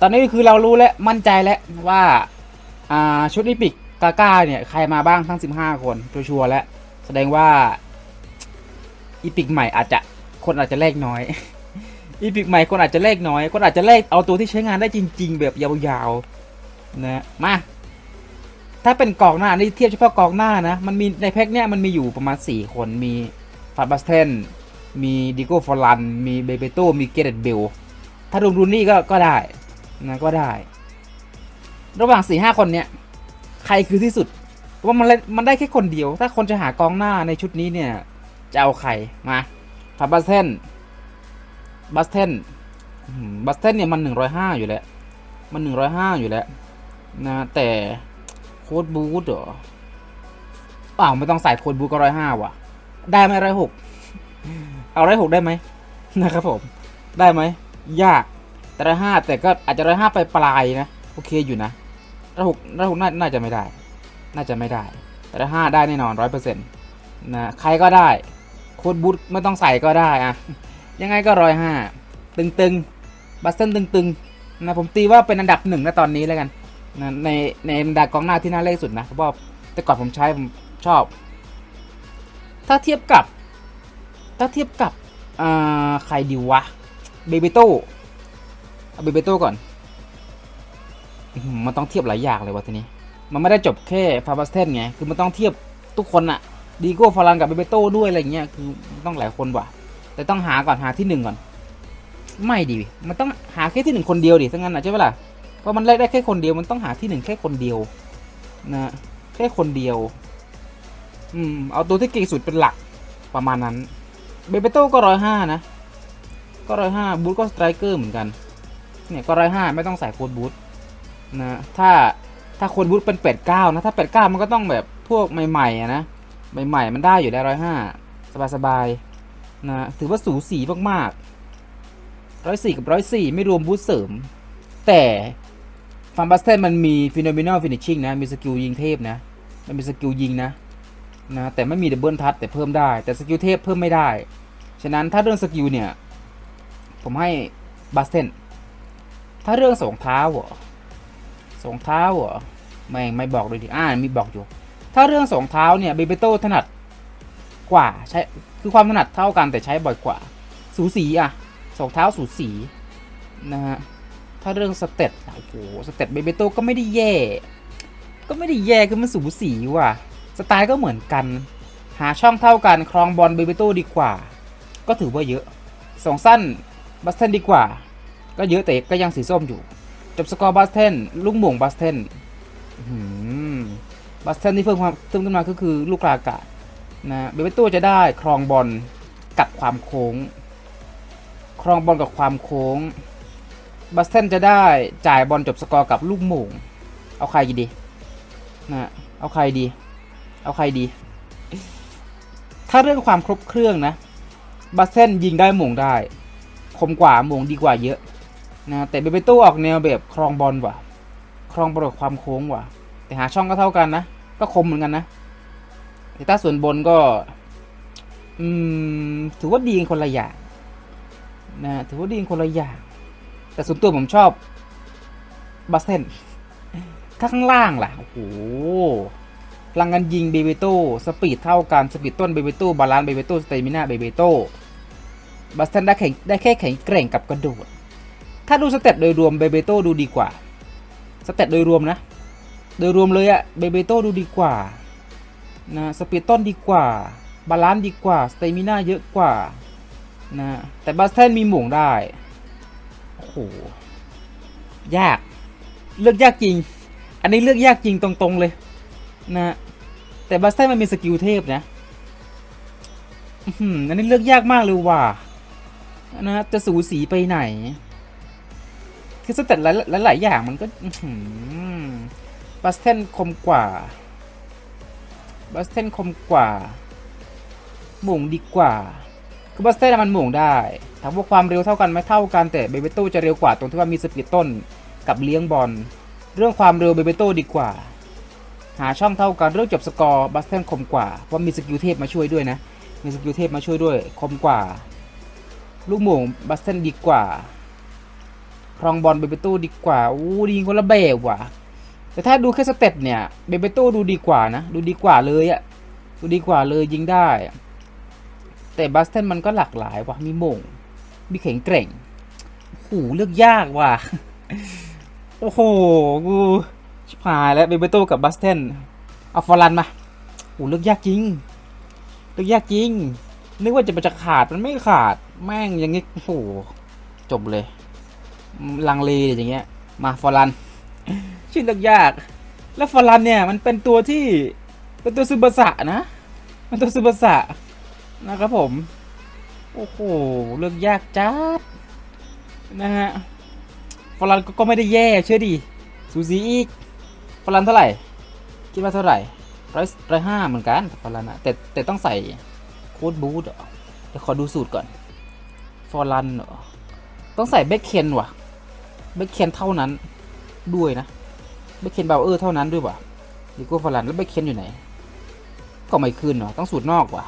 ตอนนี้คือเรารู้และมั่นใจแล้วว่าอ่าชุดอีพิกกาก้าเนี่ยใครมาบ้างทั้ง 15 คนชัวร์แล้วแสดงว่าอีพิกใหม่อาจจะคนอาจจะแลกน้อยอีพิกใหม่คนอาจจะแลกน้อย คนอาจจะแลกเอาตัวที่ใช้งานได้จริง ๆ แบบยาวๆนะมาถ้าเป็นกองหน้านี่เทียบเฉพาะกองหน้านะมันมีในแพ็คเนี้ยมันมีอยู่ประมาณ 4 คนมีฟาบัสเทนมีดิโก้ฟอรันมีเบเบโตมีเกเรตเบลถ้ารวมรูนี่ก็ก็ได้ นะก็ได้ ระหว่าง4ี่ห้าคนเนี้ยใครคือที่สุดว่ามันมันได้แค่คนเดียว ถ้าคนจะหากองหน้าในชุดนี้เนี่ยจะเอาใครมาฟาบัสเทนบัสเทนบัสเทนเนี่ยมันหนึ่งร้อยห้าอยู่แล้ว มันหนึ่งร้อยห้าอยู่แล้วนะแต่โค้ดบูทเหรออ้าวไม่ต้องใส่โค้ดบูทก็ร้อยห้าว่ะ ได้ไหมร้อยหกเอาร้อยหกได้ไหมนะครับผม ได้ไหมยาก แต่ร้อยห้าแต่ก็อาจจะร้อยห้าไปปลายนะ โอเคอยู่นะร้อยหกร้อยหกน่าน่าจะไม่ได้ น่าจะไม่ได้ แต่ร้อยห้าได้แน่นอนร้อยเปอร์เซ็นต์นะใครก็ได้โค้ดบูทไม่ต้องใส่ก็ได้อะยังไงก็ร้อยห้าตึงๆบัสเซนตึงๆนะผมตีว่าเป็นอันดับหนึ่งนะตอนนี้แล้วกันนะในในบรรดากองหน้าที่น่าเล่นสุดนะเพราะว่าแต่ก่อนผมใช้ผมชอบ ถ้าเทียบกับ ถ้าเทียบกับอ่าใครดีวะเบเบโต้ เอาเบเบโต้ก่อน มันต้องเทียบหลายอย่างเลยวะทีนี้ มันไม่ได้จบแค่ฟาบัสเทนไง คือมันต้องเทียบทุกคนอะดีโก้ฟารันกับเบเบโต้ด้วยอะไรเงี้ย คือต้องหลายคนว่ะ แต่ต้องหาก่อนหาที่หนึ่งก่อน ไม่ดี มันต้องหาแค่ที่หนึ่งคนเดียวดิถ้างั้นนะใช่ไหมล่ะ เพราะมันแลกได้แค่คนเดียว มันต้องหาที่หนึ่งแค่คนเดียวนะแค่คนเดียว อืม เอาตัวที่เก่งสุดเป็นหลักประมาณนั้น เบเบโต้ก็ร้อยห้านะ ก็ร้อยห้าบูทก็สไตรเกอร์เหมือนกัน เนี่ยก็ร้อยห้าไม่ต้องใส่โค้ดบูทนะถ้าถ้าโค้ดบูทเป็นแปดเก้านะถ้าแปดเก้ามันก็ต้องแบบพวกใหม่ๆนะใหม่ๆมันได้อยู่ได้ร้อยห้าสบายๆนะถือว่าสูสีมากๆร้อยสี่กับร้อยสี่ไม่รวมบูทเสริม แต่ฟันบัสเทนมันมีฟิโนเมน a ลฟินิชชิ่งนะมีสกิลยิงเทพนะมันมีสกิลยิงนะนะแต่ไม่มีดับเบิลทัชแต่เพิ่มได้แต่สกิลเทพเพิ่มไม่ได้ ฉะนั้นถ้าเรื่องสกิลเนี่ย ผมให้บัสเทน ถ้าเรื่องสองเท้าเหรอสองเท้าเหรอไม่ไม่บอกเลยดิอ่ามีบอกอยู่ ถ้าเรื่องสองเท้าเนี่ยเบเบโต้ถนัดกว่าใช้คือความถนัดเท่ากันแต่ใช้บ่อยกว่า สูสีอะสองเท้าสูสีนะฮะถ้าเรื่องสเตตโอ้โหสเตตเบเบโต้ก็ไม่ได้แย่ ก็ไม่ได้แย่คือมันสูสีว่ะสไตล์ก็เหมือนกัน หาช่องเท่ากันครองบอลเบเบโต้ดีกว่า ก็ถือว่าเยอะสองสั้นบัสเทนดีกว่า ก็เยอะแต่ก็ยังสีส้มอยู่ จบสกอร์บัสเทนลูกหม่งบัสเทนบัสเทนที่เพิ่มความเพิ่มขึ้นมาก็คือลูกกลากาศนะเบเบโต้จะได้ครองบอลกับความโค้ง ครองบอลกับความโค้งบัสเทนจะได้จ่ายบอลจบสกอร์กับลูกหม่งเอาใครดีนะเอาใครดี เอาใครดี ถ้าเรื่องความครบเครื่องนะบัสเทนยิงได้หม่งได้ คมกว่าหม่งดีกว่าเยอะ นะแต่เบเบโต้ออกแนวแบบครองบอลว่ะ ครองบอลกับความโค้งว่ะ แต่หาช่องก็เท่ากันนะ ก็คมเหมือนกันนะแต่ถ้าส่วนบนก็ อืมถือว่าดีกันคนละอย่างนะถือว่าดีกันคนละอย่าง แต่ส่วนตัวผมชอบบัสเทนถ้าข้างล่างล่ะ โอ้โหพลังงานยิงเบเบโต้สปีดเท่ากัน สปีดต้นเบเบโต้บาลานซ์เบเบโต้สเตมิน่าเบเบโต้บัสเทนได้แข่งได้แค่แข่งแกร่งกับกระโดด ถ้าดูสเตตโดยรวมเบเบโต้ดูดีกว่า สเตตโดยรวมนะ โดยรวมเลยอะเบเบโต้ดูดีกว่านะสปีดต้นดีกว่า บาลานซ์ดีกว่าสเตมิน่าเยอะกว่านะแต่บัสเทนมีหม่งได้ โอ้โห ยาก เลือกยากจริง อันนี้เลือกยากจริงตรงๆเลยนะแต่บัสเทนมันมีสกิลเทพนะอื้อหืออันนี้เลือกยากมากเลยว่ะนะจะสูสีไปไหน คือสเต็ปหลายหลายๆอย่างมันก็บัสเทนคมกว่า บัสเทนคมกว่า หม่งดีกว่า คือบัสเทนมันหม่งได้ถามว่าความเร็วเท่ากันไหมเท่ากันแต่เบเบโต้จะเร็วกว่าตรงที่ว่ามีสปีดต้นกับเลี้ยงบอล เรื่องความเร็วเบเบโต้ดีกว่า หาช่องเท่ากันเรื่องจบสกอร์บัสเทนคมกว่าเพราะมีสกิลเทพมาช่วยด้วยนะ มีสกิลเทพมาช่วยด้วย คมกว่า ลูกหม่งบัสเทนดีกว่า ครองบอลเบเบโต้ดีกว่าอู้ดีคนละแบบว่ะ แต่ถ้าดูแค่สเต็ปเนี่ยเบเบโต้ดูดีกว่านะ ดูดีกว่าเลยอะดูดีกว่าเลยยิงได้ แต่บัสเทนมันก็หลากหลายว่ะมีโมง มีแข็งแกร่งโอ้โหเลือกยากว่ะ โอ้โห กูชิบหายแล้วเบเบโต้กับบัสเทนเอาฟอรันมาโอ้เลือกยากจริง เลือกยากจริง นึกว่าจะมันจะขาดมันไม่ขาด แม่งอย่างงี้โอ้โหจบเลย ลังเลอย่างเงี้ย มาฟอรัน ชื่อเลือกยากแล้วฟอรันเนี่ยมันเป็นตัวที่เป็นตัวซูบาสะนะ มันตัวซูบาสะนะครับผม โอ้โห เลือกยากจัดนะฮะฟอรันก็ไม่ได้แย่เชื่อดิสูสีอีกฟอรันเท่าไหร่ คิดว่าเท่าไหร่ร้อยร้อยห้าเหมือนกันฟอรันอะแต่แต่ต้องใส่โค้ดบูทเหรอเดี๋ยวขอดูสูตรก่อนฟอรันเหรอต้องใส่เบคเคนว่ะ เบคเคนเท่านั้นด้วยนะเบคเคนเบลเออร์เท่านั้นด้วยวะดิโก้ฟอรันแล้วเบคเคนอยู่ไหน ก็ไม่ขึ้นเหรอต้องสูตรนอกว่ะ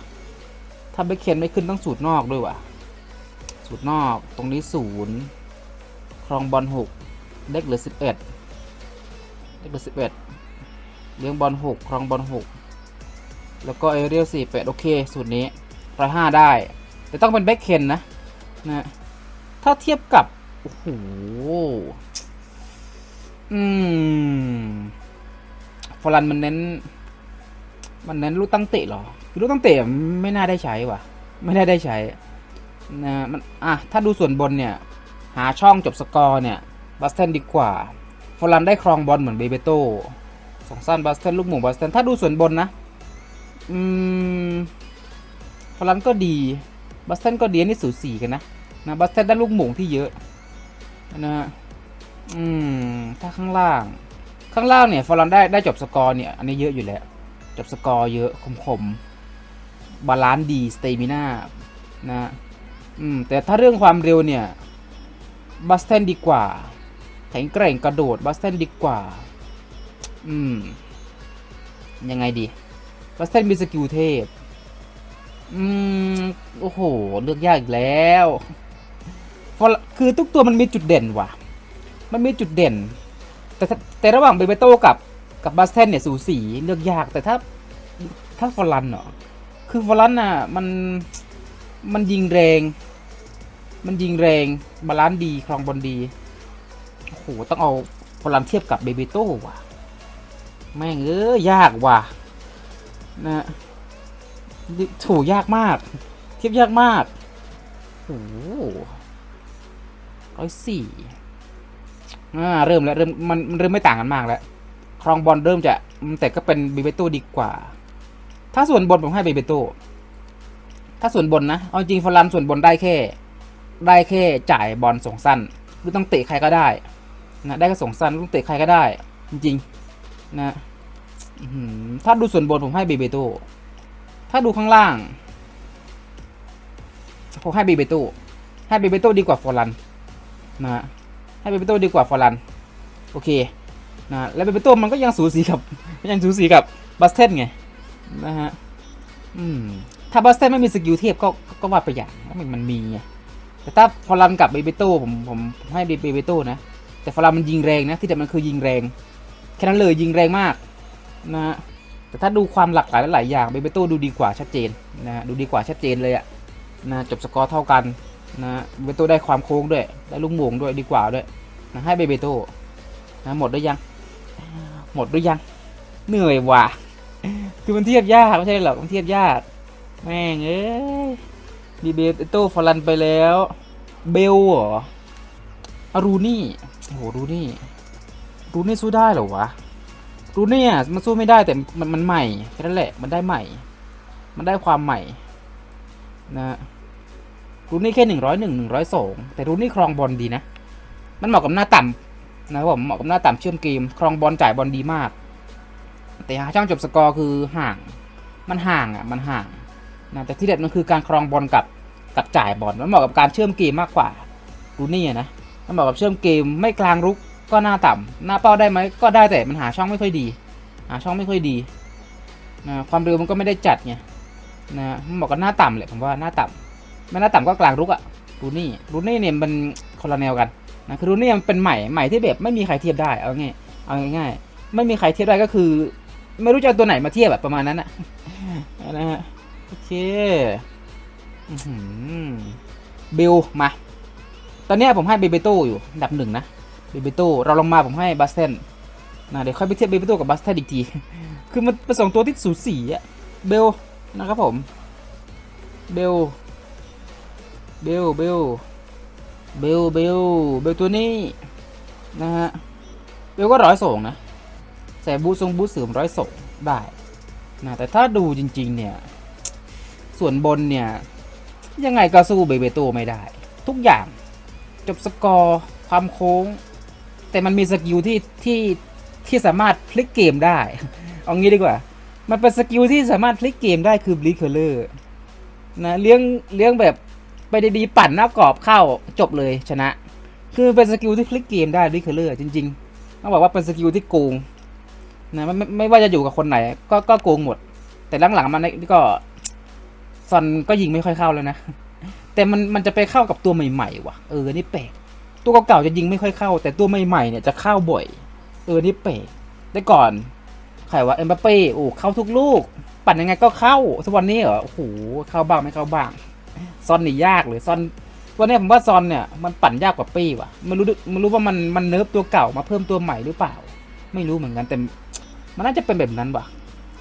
ถ้าเบคเคนไม่ขึ้นต้องสูตรนอกด้วยว่ะ สูตรนอกตรงนี้ศูนย์ครองบอลหกเด็กเหลือสิบเอ็ดเด็กเหลือสิบเอ็ดเลี้ยงบอลหกครองบอลหกแล้วก็เอเรียลสี่แปดโอเค สูตรนี้ร้อยห้าได้ แต่ต้องเป็นเบคเคนนะนะถ้าเทียบกับ โอ้โห อืมฟอรันมันเน้น มันเน้นลูกตั้งเตะเหรอคือลูกตั้งเตะไม่น่าได้ใช้ว่ะ ไม่น่าได้ใช้นะมันอะถ้าดูส่วนบนเนี่ย หาช่องจบสกอร์เนี่ยบัสเทนดีกว่าฟอรันได้ครองบอลเหมือนเบเบโต้สองสั้นบัสเทนลูกหมูบัสเทนถ้าดูส่วนบนนะ อืมฟอรันก็ดีบัสเทนก็ดีนนี่สูสีกันนะนะบัสเทนได้ลูกหมูที่เยอะ นะฮะอืม ถ้าข้างล่าง ข้างล่างเนี่ยฟอรันได้ได้จบสกอร์เนี่ย อันนี้เยอะอยู่แล้ว จบสกอร์เยอะคมๆบาลานซ์ดีสเตมิน่านะอืม แต่ถ้าเรื่องความเร็วเนี่ยบัสเทนดีกว่า แข็งแกร่งกระโดดบัสเทนดีกว่า อืม ยังไงดีบัสเทนมีสกิลเทพ อืม โอ้โห เลือกยากอีกแล้ว พราะคือทุกตัวมันมีจุดเด่นว่ะ มันมีจุดเด่น แต่แต่ระหว่างเบเบโต้กับกับบัสเทนเนี่ยสูสีเลือกยากแต่ถ้าถ้าฟอรันเนาะคือฟอรันน่ะมันมันยิงแรง มันยิงแรงบาลานซ์ดีครองบอลดีโอ้โหต้องเอาฟอรันเทียบกับเบเบโต้ว่ะแม่งเอ้ยยากว่ะนะถูยากมาก เทียบยากมากโอ้ ร้อยสี่อ่าเริ่มแล้วเริ่มมันมันเริ่มไม่ต่างกันมากแล้วครองบอลเริ่มจะแต่ก็เป็นเบเบโต้ดีกว่า ถ้าส่วนบนผมให้เบเบโต้ถ้าส่วนบนนะเอาจริงฟอรันส่วนบนได้แค่ ได้แค่จ่ายบอลส่งสั้นหรือต้องเตะใครก็ได้นะได้แค่ส่งสั้นต้องเตะใครก็ได้ จริงๆนะถ้าดูส่วนบนผมให้เบเบโต้ถ้าดูข้างล่างผมให้เบเบโต้ให้เบเบโต้ดีกว่าฟอรัน นะให้เปเปโต้ดีกว่าฟอรันโอเคนะแล้วเปเปโต้มันก็ยังสูสีกับยังสูสีกับบัสเทนไงนะฮะอืมถ้าบัสเทนไม่มีสกิลเทพก็ก็ว่าไปอย่างมันมันมีไงแต่ถ้าฟอรันกับเบเบโต้ผมผมให้เบเบโต้นะแต่ฟอรันมันยิงแรงนะที่แต่มันคือยิงแรงแค่นั้นเลยยิงแรงมากนะฮะแต่ถ้าดูความหลากหลายหลายอย่างเบเบโต้ดูดีกว่าชัดเจนนะฮะดูดีกว่าชัดเจนเลยอะนะจบสกอร์เท่ากัน นะเบโต้ได้ความโค้งด้วย ได้ลูกโมงด้วยดีกว่าด้วยนะให้เบเบโต้นะหมดหรือยัง หมดหรือยัง เหนื่อยว่ะ คือมันเทียบยากไม่ใช่หรอกมันเทียบยาก แม่งเอ้ยมีเบโต้ฟอรันไปแล้ว เบลเหรออารูนี่โอ้โหรูนี่รูนี่สู้ได้เหรอวะรูนี่อะมันสู้ไม่ได้แต่มันมันใหม่แค่นั้นแหละมันได้ใหม่ มันได้ความใหม่นะ รูนี่แค่หนึ่งร้อยหนึ่งหนึ่งร้อยสองแต่รูนี่ครองบอลดีนะ มันเหมาะกับหน้าต่ำนะครับผมเหมาะกับหน้าต่ำเชื่อมเกม ครองบอลจ่ายบอลดีมาก แต่หาช่างจบสกอร์คือห่าง มันห่างอะ มันห่างนะแต่ที่เด็ดมันคือการครองบอลกับกับจ่ายบอล มันเหมาะกับการเชื่อมเกมมากกว่าดูนี่อะนะ มันเหมาะกับเชื่อมเกมไม่กลางรุกก็หน้าต่ำหน้าเป้าได้ไหมก็ได้แต่มันหาช่องไม่ค่อยดี หาช่องไม่ค่อยดีนะความเร็วมันก็ไม่ได้จัดไงนะมันเหมาะกับหน้าต่ำเลยผมว่าหน้าต่ำ ไม่น้าต่ำก็กลางรุกอะรูนี่รูนี่เนี่ยมันคนละแนวกันนะคือรูนี่มันเป็นใหม่ใหม่ที่แบบไม่มีใครเทียบได้เอาง่ายเอาง่ายๆไม่มีใครเทียบได้ก็คือ ไม่รู้จะเอาตัวไหนมาเทียบแบบประมาณนั้นอะนะฮะโอเคบิลมา ตอนนี้ผมให้เบเบโตอยู่อันดับหนึ่งนะเบเบโตเราลงมาผมให้บัสเทนนะเดี๋ยวค่อยไปเทียบเบเบโตกับบัสเทนอีกที คือมันเป็นสองตัวที่สูสีอะเบลนะครับผม เบล เบลเบลเบลเบลเบลตัวนี้นะฮะเบลก็ร้อยส่งนะใส่บูทรงบูทเสริมร้อยส่งได้นะแต่ถ้าดูจริง ๆ เนี่ย ส่วนบนเนี่ย ยังไงก็สู้เบเบโตไม่ได้ ทุกอย่างจบสกอร์ความโค้ง แต่มันมีสกิลที่ที่ที่สามารถพลิกเกมได้ เอางี้ดีกว่า มันเป็นสกิลที่สามารถพลิกเกมได้คือบลิคเคอร์เลอร์นะเลี้ยงเลี้ยงแบบ ไปดีๆปั่นหน้ากรอบเข้าจบเลยชนะ คือเป็นสกิลที่พลิกเกมได้บลิคเคอร์เลอร์จริงๆต้องบอกว่าเป็นสกิลที่โกงนะไม่ไม่ไม่ว่าจะอยู่กับคนไหน ก็ก็โกงหมด แต่หลังๆมันนี่ก็ซอนก็ยิงไม่ค่อยเข้าแล้วนะ แต่มันมันจะไปเข้ากับตัวใหม่ๆว่ะเออนี่แปลกตัวเก่าๆจะยิงไม่ค่อยเข้า แต่ตัวใหม่ๆเนี่ยจะเข้าบ่อย เออนี่แปลกแต่ก่อนใครว่าเอ็มบัปเป้โอ้เข้าทุกลูก ปั่นยังไงก็เข้าสวันนี้เหรอโอ้โหเข้าบ้างไม่เข้าบ้าง ซอนนี่ยากเลยซอนวันนี้ผมว่าซอนเนี่ยมันปั่นยากกว่าเป้ว่ะไม่รู้ไม่รู้ว่ามันมันเนิร์ฟตัวเก่ามาเพิ่มตัวใหม่หรือเปล่า ไม่รู้เหมือนกันแต่มันน่าจะเป็นแบบนั้นว่ะ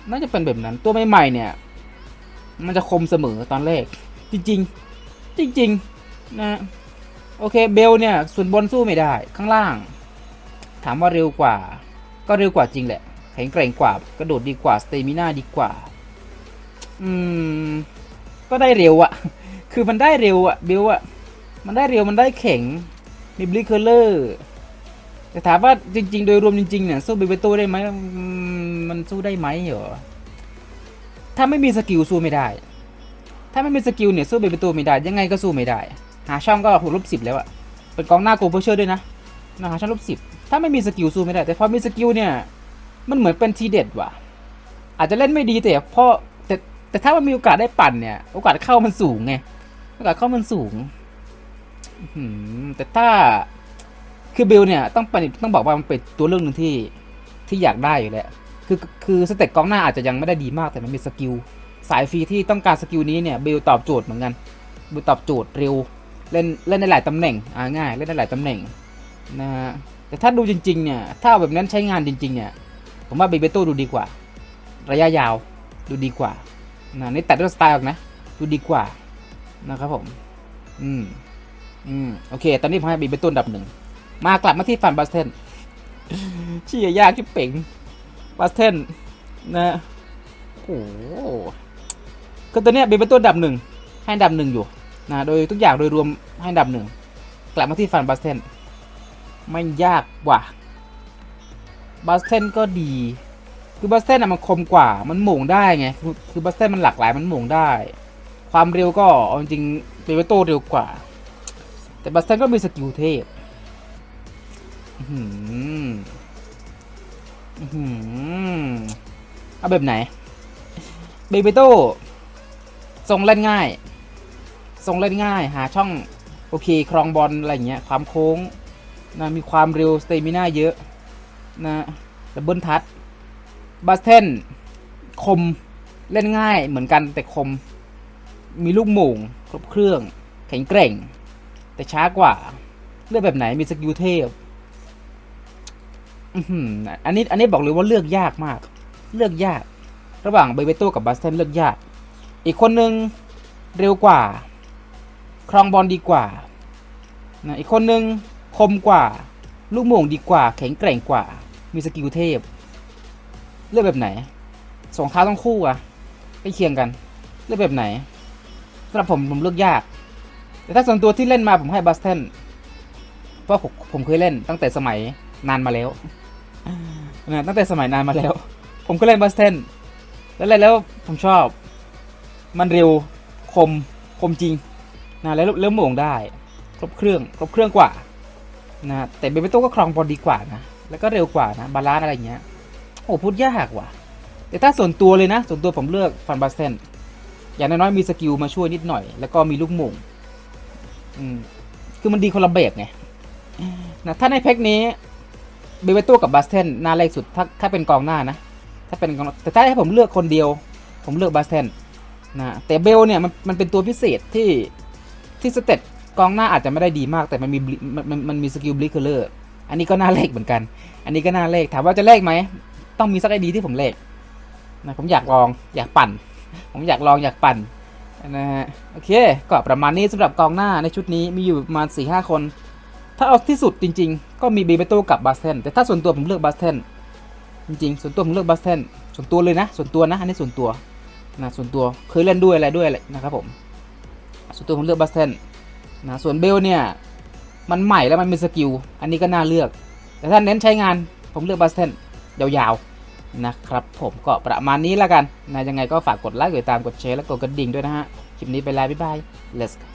น่าจะเป็นแบบนั้นตัวใหม่ๆเนี่ย มันจะคมเสมอตอนแรก จริง ๆ จริง ๆ นะโอเคเบลเนี่ยส่วนบนสู้ไม่ได้ข้างล่าง ถามว่าเร็วกว่า ก็เร็วกว่าจริงแหละแข็งแกร่งกว่ากระโดดดีกว่าสเตมิน่าดีกว่า อืม ก็ได้เร็วอะ คือมันได้เร็วอะเบลอะมันได้เร็วมันได้แข็งมีบลิเคอร์เลอร์แต่ถามว่าจริง ๆ โดยรวมจริงๆเนี่ยสู้เบเบโต้ได้ไหมมันสู้ได้ไหมเหรอถ้าไม่มีสกิลสู้ไม่ได้ ถ้าไม่มีสกิลเนี่ยสู้เบเบโต้ไม่ได้ ยังไงก็สู้ไม่ได้ หาช่องก็หกลบสิบแล้วอะเป็นกองหน้าโกลเบอร์เชอร์ด้วยนะนะหาช่องลบสิบถ้าไม่มีสกิลสู้ไม่ได้ แต่พอมีสกิลเนี่ยมันเหมือนเป็นทีเด็ดว่ะ อาจจะเล่นไม่ดีแต่พอแต่แต่ถ้ามันมีโอกาสได้ปั่นเนี่ย โอกาสเข้ามันสูงไง โอกาสเข้ามันสูงแต่ถ้าคือเบลเนี่ยต้องเป็นต้องบอกว่ามันเป็นตัวเรื่องหนึ่งที่ที่อยากได้อยู่แหละคือคือสเต็ปกองหน้าอาจจะยังไม่ได้ดีมากแต่มันมีสกิลสายฟรีที่ต้องการสกิลนี้เนี่ยเบลตอบโจทย์เหมือนกันเบลตอบโจทย์เร็วเล่นเล่นได้หลายตำแหน่งอ่าง่ายเล่นได้หลายตำแหน่งนะฮะแต่ถ้าดูจริงๆเนี่ยถ้าเอาแบบนั้นใช้งานจริง ๆ เนี่ย ผมว่าเบเบโต้ดูดีกว่า ระยะยาวดูดีกว่านะนี่ตัดด้วยสไตล์ออกนะ ดูดีกว่า นะครับผม อืม อืม โอเค ตอนนี้ผมให้เบเบโต้อันดับหนึ่ง มากลับมาที่ฟันบัสเทนเชี่ยยากที่เป่งบัสเทนนะโอ้โหคือตัวเนี้ยเบเบโต้อันดับหนึ่ง ให้ดับหนึ่งอยู่ นะ โดยทุกอย่างโดยรวมให้ดับหนึ่ง กลับมาที่ฟันบัสเทนไม่ยากกว่าบัสเทนก็ดี คือบัสเทนอะมันคมกว่า มันหม่งได้ไง คือคือบัสเทนมันหลากหลาย มันหม่งได้ ความเร็วก็เอาจริงเบเบโต้เร็วกว่า แต่บัสเทนก็มีสกิลเทพอือหืออือหือเอาแบบไหน เบเบโต้ทรงเล่นง่าย ทรงเล่นง่าย หาช่อง โอเค ครองบอลอะไรเงี้ย ความโค้งนะมีความเร็ว สเตมิน่าเยอะนะดับเบิลทัชบัสเทนคม เล่นง่ายเหมือนกันแต่คม มีลูกโม่งครบเครื่อง แข็งแกร่ง แต่ช้ากว่า เลือกแบบไหนมีสกิลเทพอืมอันนี้อันนี้บอกเลยว่าเลือกยากมาก เลือกยาก ระหว่างเบเบโตกับบัสเทนเลือกยาก อีกคนนึงเร็วกว่า ครองบอลดีกว่านะอีกคนนึงคมกว่า ลูกโม่งดีกว่า แข็งแกร่งกว่า มีสกิลเทพ เลือกแบบไหนสองเท้าต้องคู่อะใกล้เคียงกัน เลือกแบบไหน สำหรับผมผมเลือกยาก แต่ถ้าส่วนตัวที่เล่นมาผมให้บัสเทนเพราะผมผมเคยเล่นตั้งแต่สมัยนานมาแล้วนะตั้งแต่สมัยนานมาแล้ว ผมก็เล่นบัสเทนแล้วเล่นแล้วผมชอบ มันเร็วคมคมจริงนะแล้วแล้วโหม่งได้ ครบเครื่องครบเครื่องกว่านะแต่เบเบโต้ก็ครองบอลดีกว่านะแล้วก็เร็วกว่านะบาลานซ์อะไรอย่างเงี้ยโอ้พูดยากว่ะ แต่ถ้าส่วนตัวเลยนะ ส่วนตัวผมเลือกฟันบัสเทน อย่างน้อยๆมีสกิลมาช่วยนิดหน่อย แล้วก็มีลูกโม่งคือมันดีคนละแบบไงนะถ้าในแพ็กนี้เบเบโต้กับบัสเทนหน้าแรกสุดถ้าถ้าเป็นกองหน้านะ ถ้าเป็นกองแต่ถ้าให้ผมเลือกคนเดียว ผมเลือกบัสเทนนะแต่เบลเนี่ยมันมันเป็นตัวพิเศษที่ที่สเตตกองหน้าอาจจะไม่ได้ดีมาก แต่มันมีมันมันมีสกิลบลิคเคอร์ อันนี้ก็น่าเลขเหมือนกัน อันนี้ก็น่าเลขถามว่าจะเลขไหม ต้องมีสักไอดีที่ผมเลขนะผมอยากลองอยากปั่น ผมอยากลองอยากปั่นนะฮะโอเคก็ประมาณนี้สำหรับกองหน้าในชุดนี้มีอยู่ประมาณ4ี่ห้าคน ถ้าเอาที่สุดจริง ๆ ก็มีบีเบโตกับบาสเทนแต่ถ้าส่วนตัวผมเลือกบาสเทนจริงๆ ส่วนตัวผมเลือกบาสเทนส่วนตัวเลยนะ ส่วนตัวนะอันนี้ส่วนตัวนะส่วนตัวเคยเล่นด้วยอะไรด้วยแหละนะครับผมส่วนตัวผมเลือกบาสเทนนะส่วนเบลเนี่ยมันใหม่แล้วมันมีสกิลอันนี้ก็น่าเลือก แต่ถ้าเน้นใช้งานผมเลือกบาสเทนยาวๆ นะครับผมก็ประมาณนี้แล้วกันนะยังไงก็ฝากกดไลค์กดติดตามกดแชร์และกดกระดิ่งด้วยนะฮะ คลิปนี้ไปแล้วบ๊ายบาย let's go